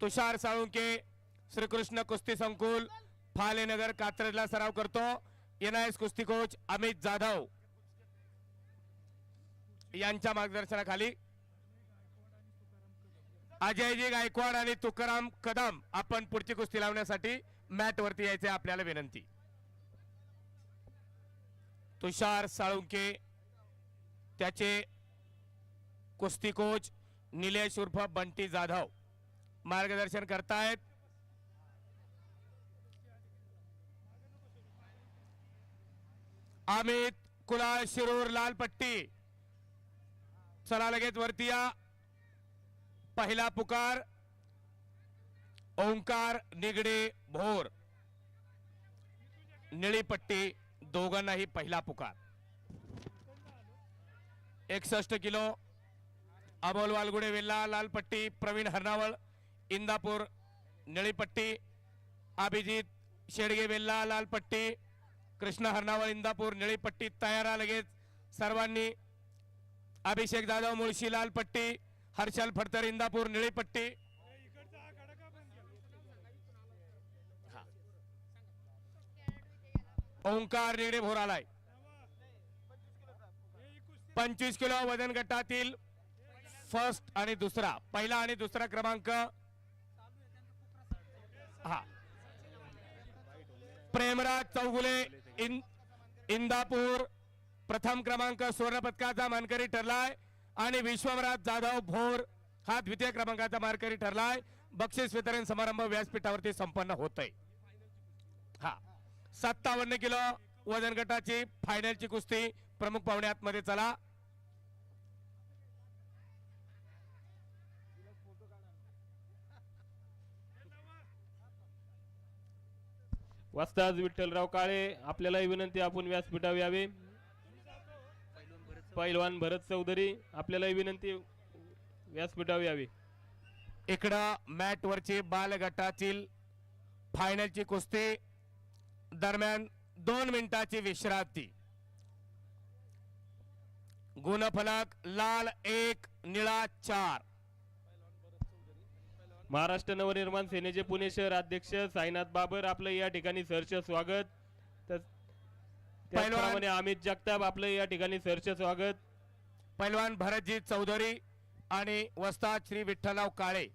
तुषार साळुंके श्रीकृष्ण कुस्ती संकुल फालेनगर कात्रजला सराव करतो. एनआयएस कुस्ती कोच अमित जाधव. यांच्या मार्गदर्शनाखाली अजयजी गायकवाड आणि तुकाराम कदम आपण पुढची कुस्ती लावण्यासाठी मॅट वरती यायचे आपल्याला विनंती. तुषार साळुंके त्याचे कुस्ती कोच निलेश उर्फ बंटी जाधव. मार्गदर्शन करतायत. अमित कुलाळ शिरूर लाल पट्टी. चला लगेच वरती या. पहिला पुकार ओंकार निगडे भोर. निळी पट्टी दोघांनाही पहिला पुकार. एकसष्ट किलो अमोल वालगुडे वेल्ला लाल पट्टी प्रवीण हरनावळ इंदापूर निळीपट्टी अभिजित शेडगे वेल्ला लालपट्टी कृष्ण हरणावळ इंदापूर निळीपट्टी तयारा तयार लगेच. सर्वांनी अभिषेक जाधव मुळशी लाल पट्टी हर्षल फडतर इंदापूर निळीपट्टी. ओंकार निगडे भोरालाय. पंचवीस किलो वजन गटातील फर्स्ट आणि दुसरा पहिला आणि दुसरा क्रमांक हा. प्रेमराज चौगुले इन इंदापूर प्रथम क्रमांक सुवर्ण पदकाचा मानकरी ठरलाय. आणि विश्वमराज जाधव भोर हा द्वितीय क्रमांकाचा मानकरी ठरलाय. बक्षीस वितरण समारंभ व्यासपीठावरती संपन्न होत आहे हा. सत्तावन्न किलो वजन गटाची फायनलची कुस्ती प्रमुख पाहुणे आतमध्ये चला. वस्ताज विठ्ठलराव काळे आपल्यालाही विनंती आपण व्यासपीठावर यावे. पैलवान भरत चौधरी आपल्यालाही विनंती व्यासपीठावर यावे. इकडं मॅट बालगटातील बाल गटातील फायनलची कुस्ती दरम्यान दोन मिनिटाची विश्रांती. गुणफलक लाल एक निळा चार. महाराष्ट्र नवनिर्माण सेनेचे पुणे शहर अध्यक्ष साईनाथ बाबर आपलं या ठिकाणी सरच स्वागत. त्याचप्रमाणे अमित जगताप आपलं या ठिकाणी सरच स्वागत. पैलवान भरतजी चौधरी आणि वस्ताद श्री विठ्ठलराव काळे.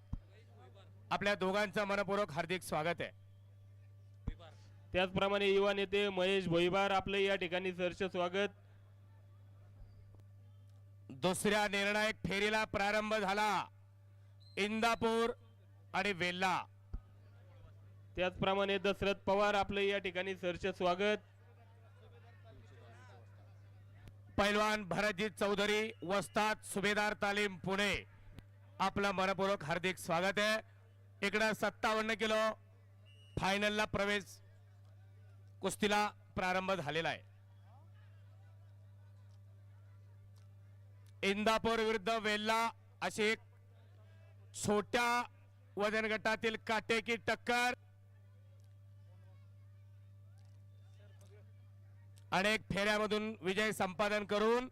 आपल्या दोघांचं मनपूर्वक हार्दिक स्वागत आहे. त्याचप्रमाणे युवा नेते महेश भोईबार आपलं या ठिकाणी सरच स्वागत. दुसऱ्या निर्णायक फेरीला प्रारंभ झाला. इंदापूर आणि वेल्ला. त्याचप्रमाणे दशरथ पवार आपलं या ठिकाणी सरच स्वागत. पैलवान भरतजीत चौधरी वस्ताद सुभेदार तालीम पुणे. आपलं मनपूर्वक हार्दिक स्वागत आहे. इकडं सत्तावन्न किलो फायनलला प्रवेश कुस्तीला प्रारंभ झालेला आहे. इंदापूर विरुद्ध वेल्ला अशी एक छोट्या वजन गटातील काटेकी टक्कर. अनेक फेऱ्यामधून विजय संपादन करून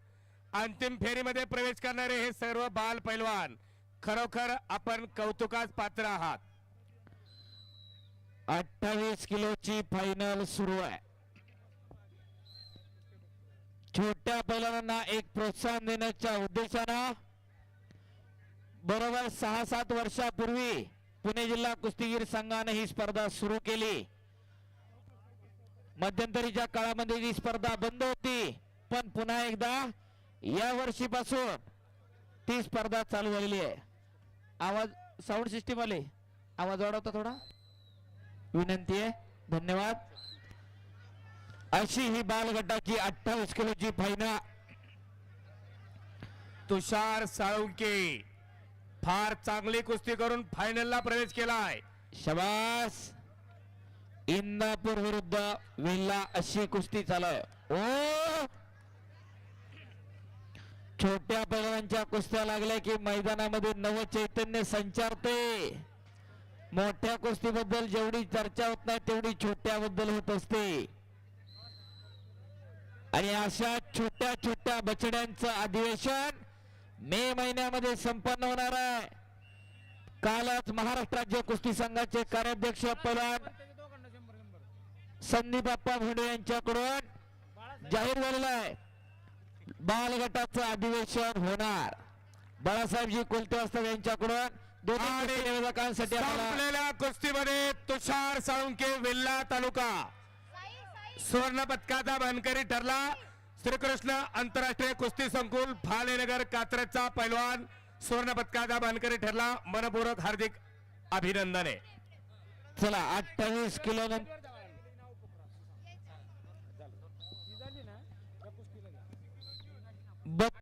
अंतिम फेरीमध्ये प्रवेश करणारे हे सर्व बाल पैलवान. खरोखर आपण कौतुकास पात्र आहात. अठ्ठावीस किलोची फायनल सुरू आहे. छोट्या पैलवानांना एक प्रोत्साहन देण्याच्या उद्देशानं बरोबर सहा सात वर्षापूर्वी पुणे जिल्हा कुस्तीगीर संघाने ही स्पर्धा सुरू केली. मध्यंतरीच्या काळामध्ये ही स्पर्धा बंद होती पण पुन्हा एकदा या वर्षीपासून ती स्पर्धा चालू झालेली आहे. आवाज साऊंड सिस्टीम आले आवाज वाढवता थोडा. विनंती आहे धन्यवाद. अशी ही बालगटाची अठ्ठावीस किलोची फायना तुषार साळुंके. फार चांगली कुस्ती करून फायनलला प्रवेश केलाय. शबास. इंदापूर विरुद्ध वेल्ला अशी कुस्ती चालू ओ! छोट्या पैलवांच्या कुस्त्या लागल्या की मैदानामध्ये नव चैतन्य संचारते. मोठ्या कुस्तीबद्दल जेवढी चर्चा होत नाही तेवढी छोट्याबद्दल होत असते. आणि अशा छोट्या छोट्या बछड्यांचं अधिवेशन मे महिन्यामध्ये संपन्न होणार आहे. कालच महाराष्ट्र राज्य कुस्ती संघाचे कार्याध्यक्ष पलवान संदीप अप्पा भोंडे यांच्याकडून जाहीर झालेलं आहे. बालगटाचं अधिवेशन होणार. बाळासाहेबजी कोलते वास्तव यांच्याकडून संपलेल्या कुस्तीमध्ये तुषार साळुंके वेल्ला तालुका. सुवर्ण पदकाचा मानकरी ठरला. श्रीकृष्ण आंतरराष्ट्रीय कुस्ती संकुल फालेनगर कात्रजचा पैलवान सुवर्ण पदकाचा बांधकरी ठरला. मनपूर्वक हार्दिक अभिनंदन. आहे चला अठ्ठावीस किलो नंतर